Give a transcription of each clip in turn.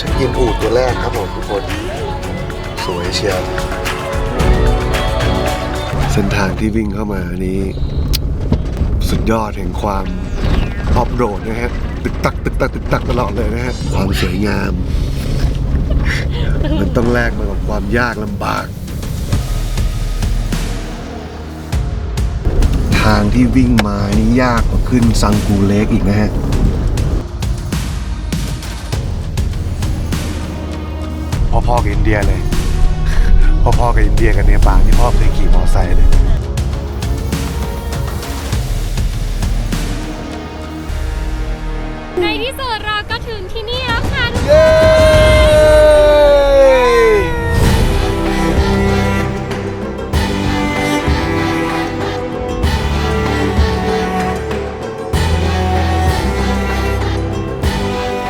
ช็คอินอูดตัวแรกครับผมทุกคน สวยเชียวเส้นทางที่วิ่งเข้ามานี้ สุดยอดแห่งความออฟโรดนะฮะตึกตักตึกตักตึกตักตลอดเลยนะฮะความสวยงาม มันต้องแลกมากับความยากลำบาก ทางที่วิ่งมานี่ยากกว่าขึ้นซังกูเล็กอีกนะฮะ พ่อๆกับอินเดียเลย พ่อๆกับอินเดียกับเนปาลที่พ่อเคยขี่มอเตอร์ไซค์เลยในที่สุดเราก็ถึงที่นี่แล้วค่ะทุกคนเย้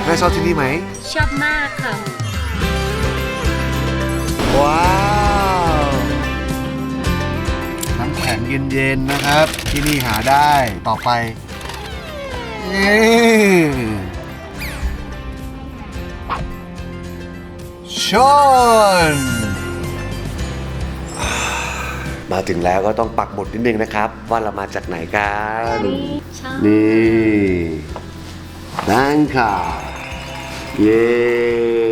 แม่ชอบที่นี่ไหม ชอบมากค่ะ งเย็นๆนะครับ ที่นี่หาได้ต่อไปเย้ชนมาถึงแล้วก็ต้องปักหมุดนิดนึงนะครับ ว่าเรามาจากไหนกันใช่นี่แบงคอกเย้